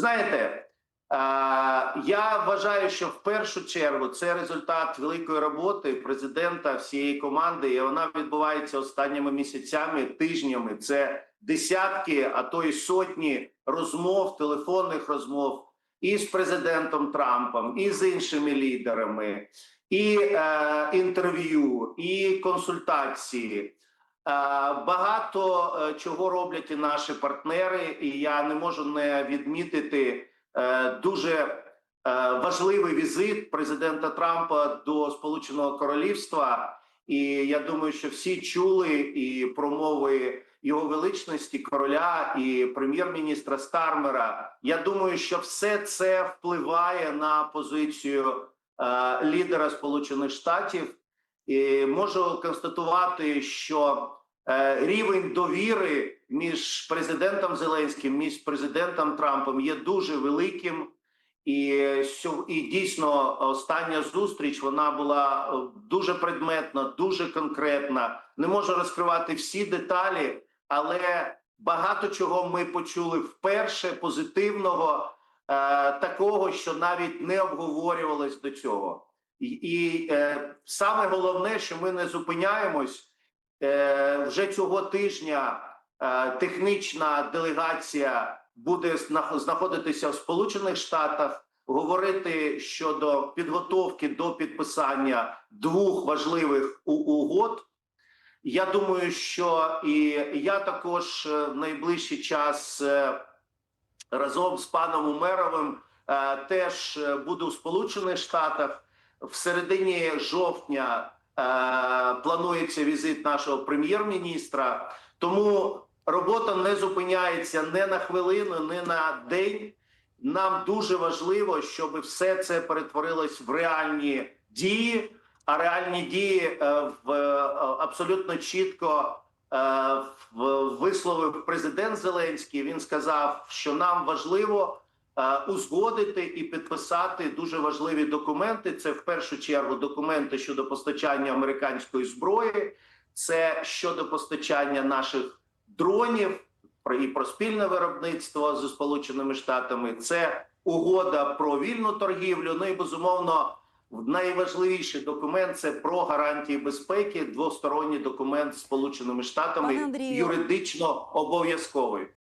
знаєте, е, я вважаю, що в першу чергу це результат великої роботи президента всієї команди, і вона відбувається останніми місяцями, тижнями. Це десятки, а то й сотні розмов, телефонних розмов і з президентом Трампом, і з іншими лідерами, і е, інтерв'ю, і консультації. Е, Багато е, чого роблять і наші партнери, і я не можу не відмітити е, дуже важливий візит президента Трампа до Сполученого Королівства. І я думаю, що всі чули і промови його величності короля і прем'єр-міністра Стармера. Я думаю, що все це впливає на позицію лідера Сполучених Штатів. І можу констатувати, що рівень довіри між президентом Зеленським між президентом Трампом є дуже великим. І, і дійсно остання зустріч вона була е, дуже предметна, дуже конкретна. Не можу розкривати всі деталі, але багато чого ми почули вперше позитивного, е, такого, що навіть не обговорювалось до цього. І, і е, саме головне, що ми не зупиняємось е, вже цього тижня. Е, технічна делегація буде знах- знаходитися в Сполучених Штатах, говорити щодо підготовки до підписання двох важливих угод. Я думаю, що і я також е, в найближчий час е, разом з паном Умеровим е, теж е, буду в Сполучених Штатах. В середині жовтня е, планується візит нашого прем'єр-міністра. Тому робота не зупиняється не на хвилину, не на день. Нам дуже важливо, щоб все це перетворилось в реальні дії. А реальні дії е, в е, абсолютно чітко е, висловив президент Зеленський. Він сказав, що нам важливо узгодити і підписати дуже важливі документи. Це в першу чергу документи щодо постачання американської зброї, це щодо постачання наших дронів і про спільне виробництво зі Сполученими Штатами. Це угода про вільну торгівлю. Ну і безумовно. Найважливіший документ це про гарантії безпеки, двосторонній документ з Сполученими Штатами юридично обов'язковий.